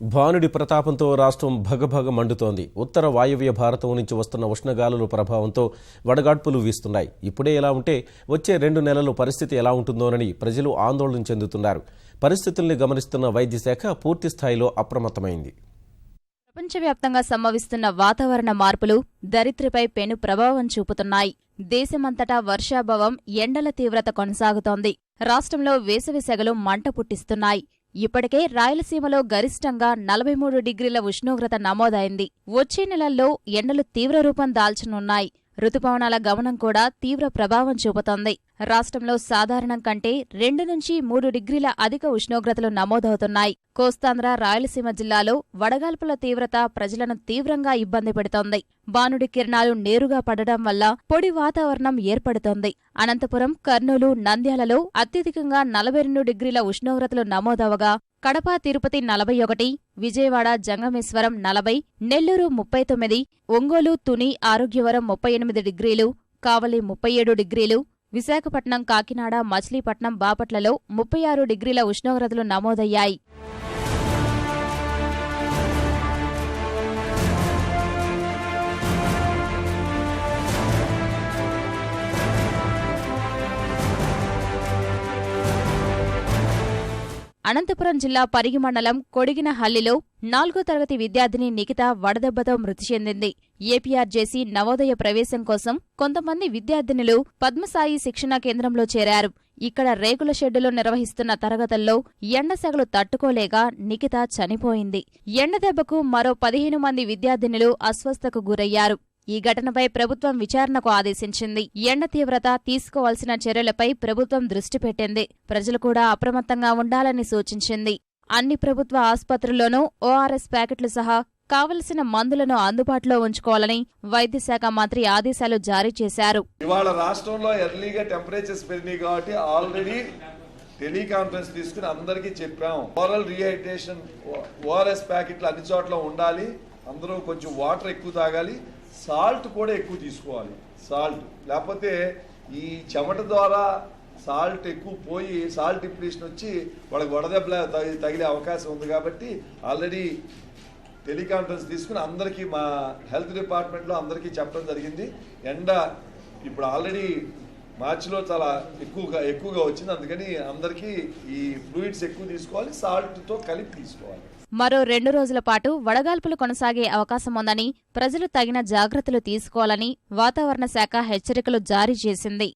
భానుడి ప్రతాపంతో రాష్ట్రం భగభగ మండుతోంది. ఉత్తర వాయువ్య భారతం నుంచి వస్తున్న ఉష్ణగాలుల ప్రభావంతో వడగాడ్పులు వీస్తున్నాయి. ఇప్పుడే ఎలా ఉంటే వచ్చే రెండు నెలలు పరిస్థితి ఎలా ఉంటుందోనని ప్రజలు ఆందోళన చెందుతున్నారు. పరిస్థితుల్ని గమనిస్తున్న వైద్య శాఖ పూర్తి స్థాయిలో అప్రమత్తమైంది. ప్రపంచవ్యాప్తంగా సంభవిస్తున్న వాతావరణ మార్పులు దరిద్రపై పెను ప్రభావం చూపుతున్నాయి. దేశమంతటా వర్షాభావం ఎండల తీవ్రత కొనసాగుతోంది. రాష్ట్రంలో వేసవి సెగలు మంట పుట్టిస్తున్నాయి. ఇప్పటికే రాయలసీమలో గరిష్టంగా నలభై మూడు డిగ్రీల ఉష్ణోగ్రత నమోదైంది. వచ్చే నెలల్లో ఎండలు తీవ్ర రూపం దాల్చనున్నాయి. రుతుపవనాల గమనం కూడా తీవ్ర ప్రభావం చూపుతోంది. రాష్ట్రంలో సాధారణం కంటే రెండు నుంచి మూడు డిగ్రీల అధిక ఉష్ణోగ్రతలు నమోదవుతున్నాయి. కోస్తాంధ్ర రాయలసీమ జిల్లాలో వడగాల్పుల తీవ్రత ప్రజలను తీవ్రంగా ఇబ్బంది పెడుతోంది. బానుడి కిరణాలు నేరుగా పడడం వల్ల పొడి వాతావరణం ఏర్పడుతోంది. అనంతపురం కర్నూలు నంద్యాలలో అత్యధికంగా నలభై రెండు డిగ్రీల ఉష్ణోగ్రతలు నమోదవగా కడప తిరుపతి నలభై ఒకటి విజయవాడ జంగమేశ్వరం నలభై నెల్లూరు ముప్పై తొమ్మిది ఒంగోలు తుని ఆరోగ్యవరం ముప్పై ఎనిమిది డిగ్రీలు కావలి ముప్పై ఏడు డిగ్రీలు విశాఖపట్నం కాకినాడ మచిలీపట్నం బాపట్లలో ముప్పై ఆరు డిగ్రీల ఉష్ణోగ్రతలు నమోదయ్యాయి. అనంతపురం జిల్లా పరిగి మండలం కొడిగినహల్లిలో నాలుగో తరగతి విద్యార్థిని నిఖిత వడదెబ్బతో మృతి చెందింది. ఏపీఆర్జేసీ నవోదయ ప్రవేశం కోసం కొంతమంది విద్యార్థినులు పద్మసాయి శిక్షణా కేంద్రంలో చేరారు. ఇక్కడ రేకుల షెడ్డులో నిర్వహిస్తున్న తరగతుల్లో ఎండసెగలు తట్టుకోలేక నిఖిత చనిపోయింది. ఎండదెబ్బకు మరో పదిహేను మంది విద్యార్థినులు అస్వస్థకు గురయ్యారు. ఈ ఘటనపై ప్రభుత్వం విచారణకు ఆదేశించింది. ఎండ తీవ్రత తీసుకోవాల్సిన చర్యలపై ప్రభుత్వం దృష్టి పెట్టింది. ప్రజలు కూడా అప్రమత్తంగా ఉండాలని సూచించింది. అన్ని ప్రభుత్వ ఆసుపత్రుల్లోనూ ఓఆర్ఎస్ ప్యాకెట్లు సహా కావలసిన మందులను అందుబాటులో ఉంచుకోవాలని వైద్య శాఖ మంత్రి ఆదేశాలు జారీ చేశారు. ఇవాళ రాష్ట్రంలో ఎర్లీగా టెంపరేచర్స్ పెరిగినాయి కాబట్టి ఆల్రెడీ టెలికాన్ఫరెన్స్ తీసుకుని అందరికీ చెప్పాం. ఓరల్ రీహైడ్రేషన్ ఓఆర్ఎస్ ప్యాకెట్లు అన్ని చోట్ల ఉండాలి. అందరూ కొంచెం వాటర్ ఎక్కువ తాగాలి సాల్ట్ కూడా ఎక్కువ తీసుకోవాలి సాల్ట్. లేకపోతే ఈ చెమట ద్వారా సాల్ట్ ఎక్కువ పోయి సాల్ట్ డిప్లీషన్ వచ్చి వాళ్ళకి వడదెబ్బల తగిలే అవకాశం ఉంది కాబట్టి ఆల్రెడీ టెలికాన్ఫరెన్స్ తీసుకుని అందరికీ మా హెల్త్ డిపార్ట్మెంట్లో అందరికీ చెప్పడం జరిగింది. ఎండ ఇప్పుడు ఆల్రెడీ మార్చిలో చాలా ఎక్కువగా ఎక్కువగా వచ్చింది. అందుకని అందరికీ ఈ ఫ్లూయిడ్స్ ఎక్కువ తీసుకోవాలి సాల్ట్తో కలిపి తీసుకోవాలి. మరో రెండు రోజుల పాటు వడగాల్పులు కొనసాగే అవకాశం ఉందని ప్రజలు తగిన జాగ్రత్తలు తీసుకోవాలని వాతావరణ శాఖ హెచ్చరికలు జారీ చేసింది.